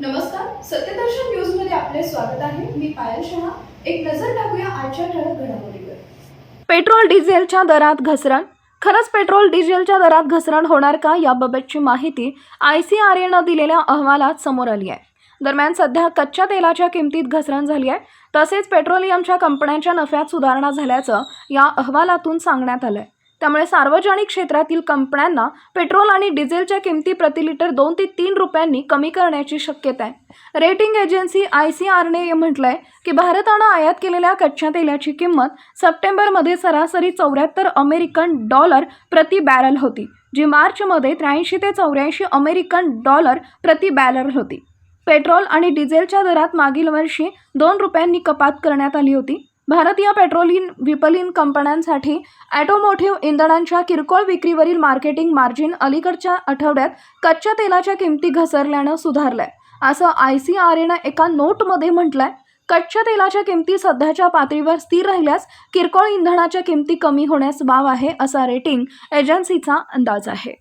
नमस्कार सत्यदर्शन न्यूजमध्ये आपले स्वागत आहे. मी पायल शहा. एक नजर टाकूया आजच्या ठळक घडामोडीवर. पेट्रोल डिझेलच्या दरात घसरण? खरंच पेट्रोल डिझेलच्या दरात घसरण होणार का याबाबतची माहिती आय सी आर एनं दिलेल्या अहवालात समोर आली आहे. दरम्यान सध्या कच्च्या तेलाच्या किमतीत घसरण झाली आहे. तसेच पेट्रोलियमच्या कंपन्यांच्या नफ्यात सुधारणा झाल्याचं या अहवालातून सांगण्यात आलं आहे त्यामुळे सार्वजनिक क्षेत्रातील कंपन्यांना पेट्रोल आणि डिझेलच्या किमती प्रति लिटर दोन ते तीन रुपयांनी कमी करण्याची शक्यता आहे रेटिंग एजन्सी आय सी आरने म्हटलं आहे की भारतानं आयात केलेल्या कच्च्या तेलाची किंमत सप्टेंबरमध्ये सरासरी चौऱ्याहत्तर अमेरिकन डॉलर प्रति बॅरल होती जी मार्चमध्ये त्र्याऐंशी ते चौऱ्याऐंशी अमेरिकन डॉलर प्रति बॅरल होती. पेट्रोल आणि डिझेलच्या दरात मागील वर्षी दोन रुपयांनी कपात करण्यात आली होती. भारतीय पेट्रोलियम विपलिन कंपन्यांसाठी ॲटोमोटिव्ह इंधनांच्या किरकोळ विक्रीवरील मार्केटिंग मार्जिन अलीकडच्या आठवड्यात कच्च्या तेलाच्या किमती घसरल्यानं सुधारलंय. असं आय सी आर एनं एका नोटमध्ये म्हटलंय. कच्च्या तेलाच्या किमती सध्याच्या पातळीवर स्थिर राहिल्यास किरकोळ इंधनाच्या किमती कमी होण्यास वाव आहे असा रेटिंग एजन्सीचा अंदाज आहे.